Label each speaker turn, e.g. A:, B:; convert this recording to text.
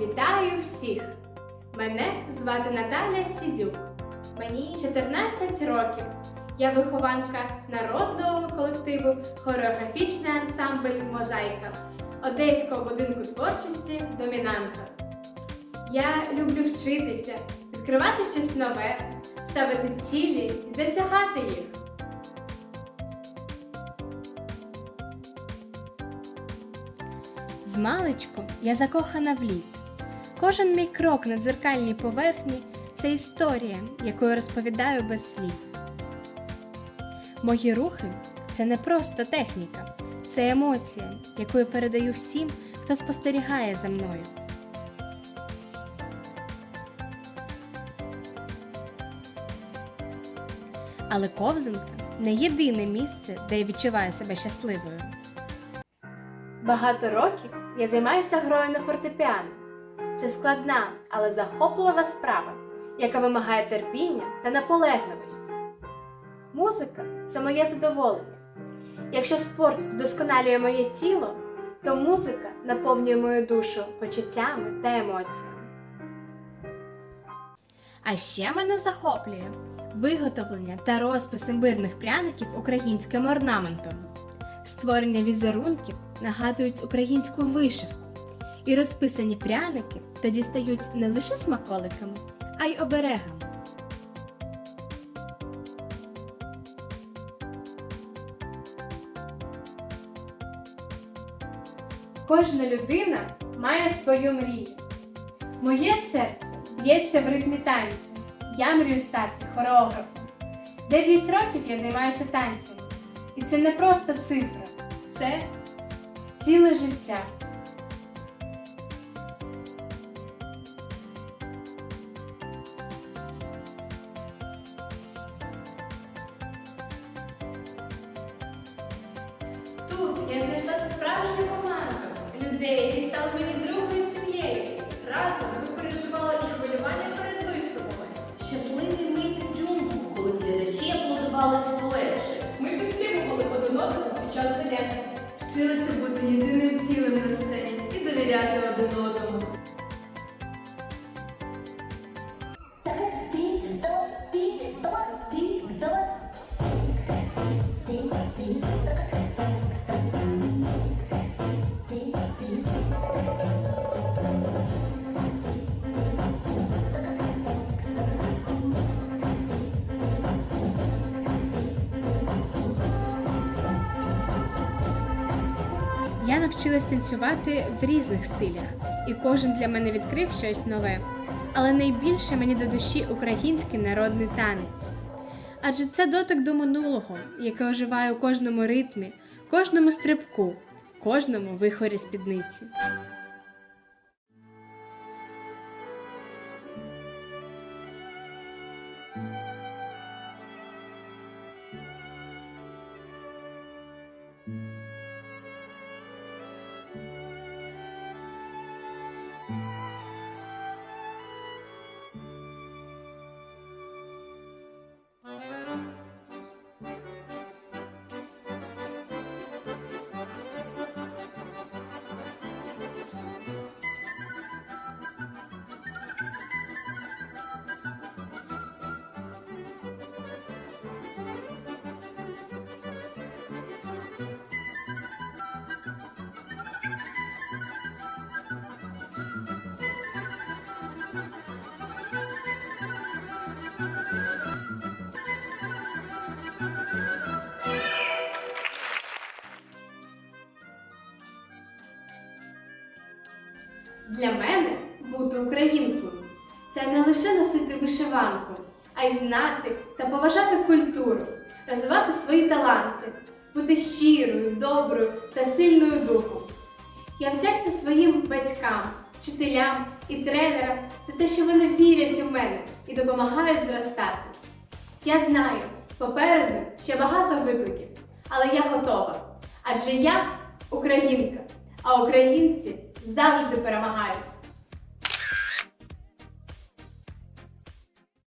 A: Вітаю всіх! Мене звати Наталя Сідюк. Мені 14 років. Я вихованка народного колективу Хореографічний ансамбль Мозаїка Одеського будинку творчості Домінанта. Я люблю вчитися, відкривати щось нове, ставити цілі і досягати їх.
B: Змалечку я закохана в лід. Кожен мій крок на дзеркальній поверхні це історія, яку я розповідаю без слів. Мої рухи це не просто техніка, це емоція, яку я передаю всім, хто спостерігає за мною. Але ковзанка не єдине місце, де я відчуваю себе щасливою.
A: Багато років я займаюся грою на фортепіано. Це складна, але захоплива справа, яка вимагає терпіння та наполегливості. Музика це моє задоволення. Якщо спорт вдосконалює моє тіло, то музика наповнює мою душу почуттями та емоціями.
B: А ще мене захоплює виготовлення та розпис імбирних пряників українським орнаментом. Створення візерунків нагадують українську вишивку, і розписані пряники тоді стають не лише смаколиками, а й оберегами.
A: Кожна людина має свою мрію. Моє серце б'ється в ритмі танцю. Я мрію стати хореографом. Дев'ять років я займаюся танцями. І це не просто цифра, це ціле життя. Тут я знайшла справжню команду людей, які стали мені другою сім'єю. Разом ми переживали і хвилювання перед виступами.
C: Щасливі миті тріумфу, коли глядачі аплодували стоячи.
A: Ми підтримували один одного під час занять. Вчилися бути єдиним цілим на сцені і довіряти один одному.
B: Навчилась танцювати в різних стилях, і кожен для мене відкрив щось нове. Але найбільше мені до душі український народний танець. Адже це дотик до минулого, який оживає у кожному ритмі, кожному стрибку, кожному вихорі спідниці.
A: Для мене бути українкою це не лише носити вишиванку, а й знати та поважати культуру, розвивати свої таланти, бути щирою, доброю та сильною духом. Я вдячна своїм батькам, вчителям і тренерам за те, що вони вірять у мене і допомагають зростати. Я знаю, попереду ще багато викликів, але я готова. Адже я українка, а українці завжди перемагають.